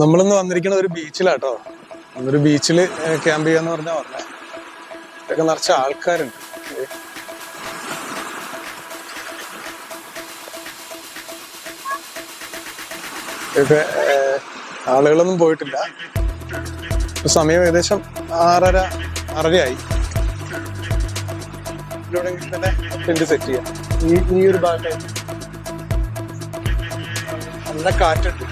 നമ്മളിന്ന് വന്നിരിക്കുന്നത് ഒരു ബീച്ചിലാട്ടോ. ഒരു ബീച്ചിൽ ക്യാമ്പ് ചെയ്യാന്ന് പറഞ്ഞാ പറഞ്ഞത് ഇതൊക്കെ നിറച്ച ആൾക്കാരുണ്ട്. ഇതൊക്കെ ആളുകളൊന്നും പോയിട്ടില്ല. സമയം ഏകദേശം ആറര ആറരയായി. ഇവിടെ ടെന്റ് സെറ്റ് ചെയ്യാം. ഈ ഈ ഒരു ഭാഗത്തായിട്ട്. നല്ല കാറ്റുണ്ട്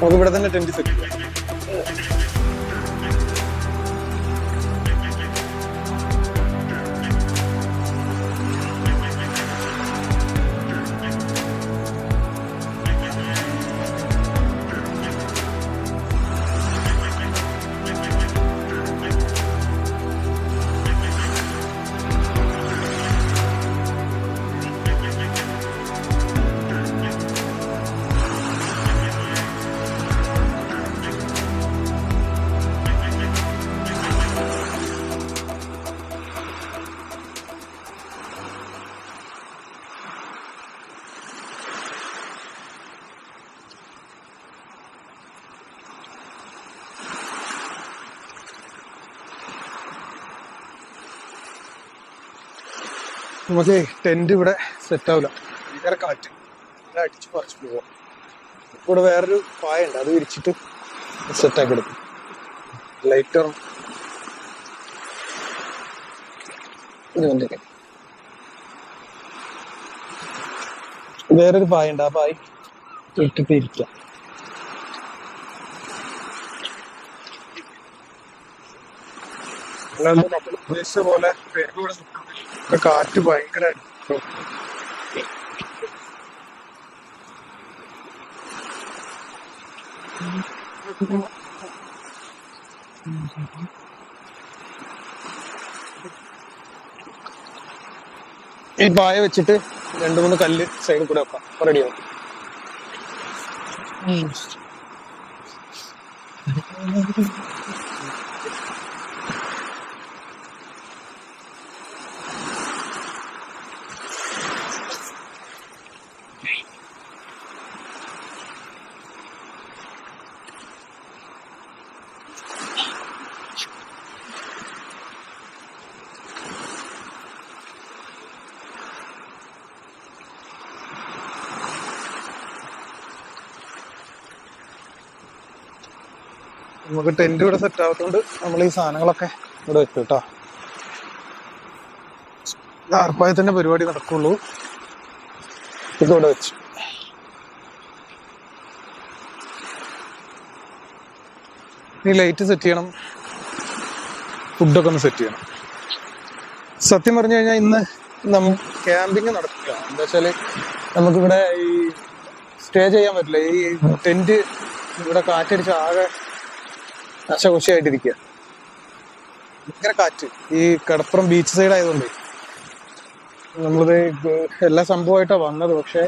നമുക്ക് ഇവിടെ തന്നെ സെറ്റ് ചെയ്യാം. നമുക്ക് ടെന്റ് ഇവിടെ സെറ്റ് ആവില്ല ഭയങ്കര കാറ്റ്. ഇവിടെ അടിച്ച് പറിച്ചിട്ട് പോവാം. ഇവിടെ വേറൊരു പായ ഉണ്ട് അത് വിരിച്ചിട്ട് സെറ്റ് ആക്കി എടുക്കും. ലൈറ്റർ വേറൊരു പായ ഉണ്ട് ആ പായ ഇട്ടിട്ട് ഇരിക്കാം. പോലെ പേര്. ഇവിടെ കാറ്റ് ഭയങ്കര ഈ പായ വെച്ചിട്ട് രണ്ടു മൂന്ന് കല്ല് സൈഡിൽ കൂടെ വെക്കാം. റെഡിയാവും നമുക്ക് ടെന്റ് ഇവിടെ സെറ്റ് ആവാത്തതുകൊണ്ട് നമ്മൾ ഈ സാധനങ്ങളൊക്കെ ഇവിടെ വെക്കും കേട്ടോ ആർപ്പായത്തിന്റെ പരിപാടി നടക്കുള്ളൂ. ഇതോടെ വെച്ചു. ഇനി ലൈറ്റ് സെറ്റ് ചെയ്യണം. ഫുഡൊക്കെ ഒന്ന് സെറ്റ് ചെയ്യണം. സത്യം പറഞ്ഞു കഴിഞ്ഞാൽ ഇന്ന് നമ്മ ക്യാമ്പിങ് നടക്കുക എന്താ വെച്ചാൽ നമുക്കിവിടെ ഈ സ്റ്റേ ചെയ്യാൻ പറ്റില്ല. ഈ ടെന്റ് ഇവിടെ കാറ്റടിച്ച് ആകെ നശകുശയായിട്ടിരിക്കുക ഭയങ്കര കാറ്റ്. ഈ കടപ്പുറം ബീച്ച് സൈഡ് ആയതുകൊണ്ട്. നമ്മളിത് എല്ലാ സംഭവമായിട്ടാണ് വന്നത്. പക്ഷെ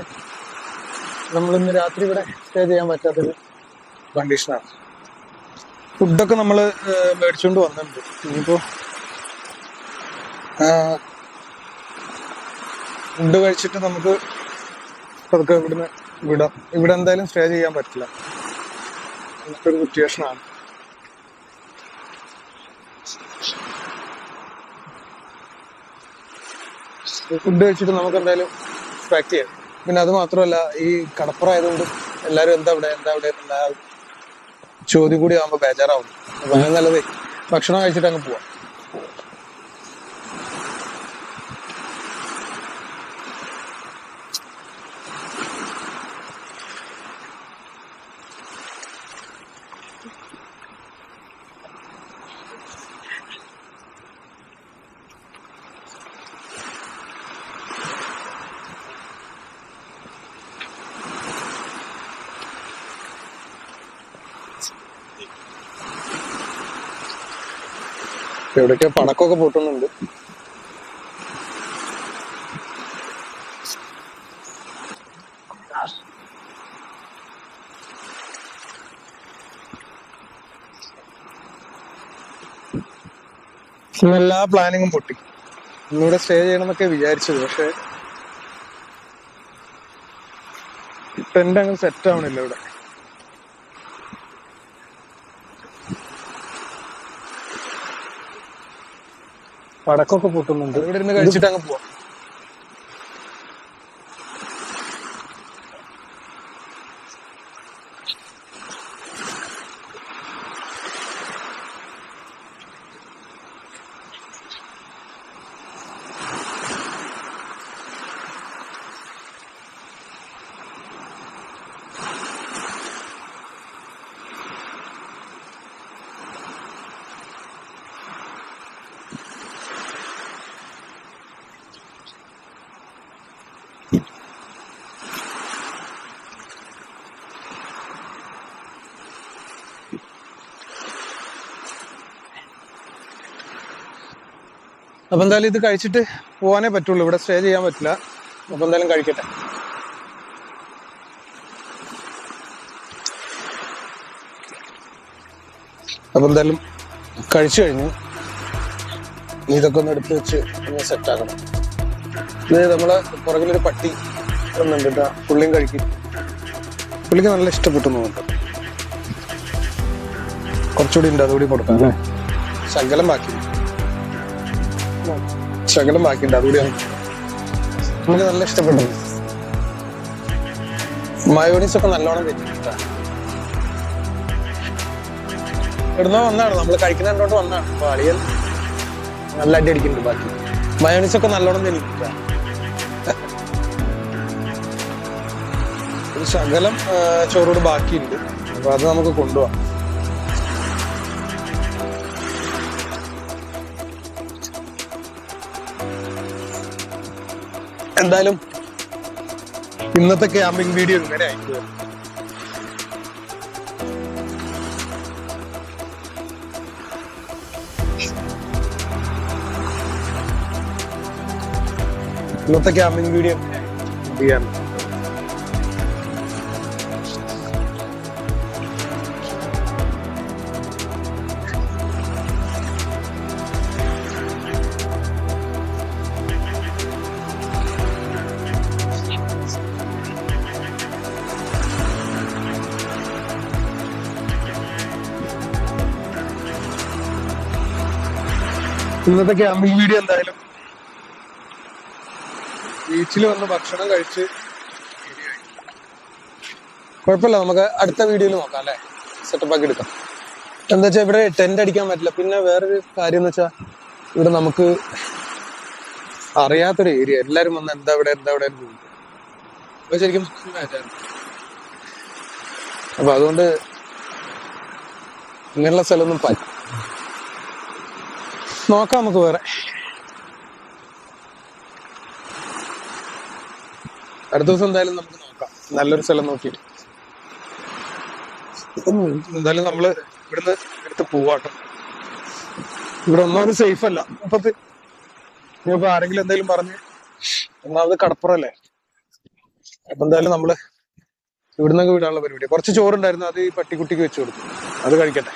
നമ്മൾ ഇന്ന് രാത്രി ഇവിടെ സ്റ്റേ ചെയ്യാൻ പറ്റാത്തൊരു കണ്ടീഷനാണ് ഫുഡൊക്കെ നമ്മൾ മേടിച്ചുകൊണ്ട് വന്നിട്ടുണ്ട്. ഇനിയിപ്പോ ഫുഡ് കഴിച്ചിട്ട് നമുക്ക് പതുക്കെ ഇവിടുന്ന് വിടാം. ഇവിടെ എന്തായാലും സ്റ്റേ ചെയ്യാൻ പറ്റില്ല. നമുക്കൊരു സിറ്റുവേഷനാണ് ഫുഡ് കഴിച്ചിട്ട് നമുക്ക് എന്തായാലും പാക്ക് ചെയ്യാം. പിന്നെ അത് മാത്രമല്ല ഈ കടപ്പുറമായതുകൊണ്ട് എല്ലാവരും എന്താ ഇവിടെ എന്താ ഇവിടെ ചോദ്യം കൂടി ആകുമ്പോൾ ബേജാറാവും. അപ്പൊ അങ്ങനെ നല്ലത്. ഭക്ഷണം കഴിച്ചിട്ട് അങ്ങ് പോവാം. എവിടേക്കോ പടക്കമൊക്കെ പൊട്ടുന്നുണ്ട് എല്ലാ പ്ലാനിങ്ങും പൊട്ടി. ഇന്നിവിടെ സ്റ്റേ ചെയ്യണം എന്നൊക്കെ വിചാരിച്ചത് പക്ഷെ ടെന്റ് അങ്ങ് സെറ്റ് ആവണില്ല ഇവിടെ. പടക്കമൊക്കെ പൊട്ടുന്നുണ്ട്. ഇവിടെ ഇരുന്ന് കഴിച്ചിട്ട് അങ്ങ് പോവാം. അപ്പൊ എന്തായാലും ഇത് കഴിച്ചിട്ട് പോകാനേ പറ്റുള്ളൂ. ഇവിടെ സ്റ്റേ ചെയ്യാൻ പറ്റില്ല. അപ്പൊ എന്തായാലും കഴിക്കട്ടെ. അപ്പൊ എന്തായാലും കഴിച്ചു കഴിഞ്ഞു. ഇതൊക്കെ ഒന്ന് എടുത്ത് വെച്ച് ഒന്ന് സെറ്റ് ആക്കണം. ഇത് നമ്മളെ പുറകിലൊരു പട്ടി ഒന്നുണ്ട് കേട്ടോ. പുള്ളിയും കഴിക്കും. പുള്ളിക്ക് നല്ല ഇഷ്ടപ്പെട്ടു തോന്നുന്നുണ്ട് കുറച്ചുകൂടി ഉണ്ട്. അതുകൂടി കൊടുക്കാം. അല്ലേ? ശകലം ബാക്കി. ശകലം ബാക്കിയുണ്ട്. അതുകൂടിയാണ് നമുക്ക് നല്ല ഇഷ്ടപ്പെട്ടു മയോണീസ് ഒക്കെ നല്ലോണം തെറ്റിട്ടാ ഇവിടുന്ന് വന്നാണ് നമ്മൾ കഴിക്കുന്ന കണ്ടോണ്ട് വന്നാണ് അപ്പൊ നല്ല അടി അടിക്കുന്നുണ്ട് ബാക്കി. മയോണീസ് ഒക്കെ നല്ലോണം തെറ്റിട്ടാ ഒരു ശകലം ചോറോട് ബാക്കിയുണ്ട്. അപ്പൊ അത് നമുക്ക് കൊണ്ടുപോവാം. എന്തായാലും ഇന്നത്തെ ക്യാമ്പിംഗ് വീഡിയോ ഇങ്ങനെ ആയിരിക്കും. ഇന്നത്തെ ക്യാമ്പിംഗ് വീഡിയോ ചെയ്യാൻ ഇന്നത്തെ ക്യാമ്പിംഗ് വീഡിയോ എന്തായാലും ബീച്ചിൽ വന്ന് ഭക്ഷണം കഴിച്ച് കുഴപ്പമില്ല നമുക്ക് അടുത്ത വീഡിയോയിൽ നോക്കാം അല്ലേ? സെറ്റപ്പ് ആക്കി എടുക്കാം. എന്താ വെച്ചാൽ ഇവിടെ ടെന്റ് അടിക്കാൻ പറ്റില്ല. പിന്നെ വേറൊരു കാര്യം എന്ന് വെച്ചാൽ ഇവിടെ നമുക്ക് അറിയാത്തൊരു ഏരിയ എല്ലാവരും വന്ന് എന്താ ഇവിടെ എന്താ ഇവിടെ അപ്പൊ ശരിക്കും അപ്പൊ അതുകൊണ്ട് ഇങ്ങനെയുള്ള സ്ഥലമൊന്നും പറ്റും നോക്കാം നമുക്ക് വേറെ. അടുത്ത ദിവസം എന്തായാലും നമുക്ക് നോക്കാം. നല്ലൊരു സ്ഥലം ഉം, എന്തായാലും നമ്മൾ ഇവിടുന്ന് എടുത്ത് പോവാട്ടോ. ഇവിടെ ഒന്നാമത് സേഫ് അല്ല. ഇപ്പത്ത് ഇനിയിപ്പോ ആരെങ്കിലും എന്തെങ്കിലും പറഞ്ഞ് ഒന്നാമത് കടപ്പുറല്ലേ? അപ്പൊ എന്തായാലും നമ്മൾ ഇവിടുന്നൊക്കെ വിടാനുള്ള പരിപാടി. കുറച്ച് ചോറുണ്ടായിരുന്നു അത് ഈ പട്ടിക്കുട്ടിക്ക് വെച്ചു കൊടുത്തു. അത് കഴിക്കട്ടെ.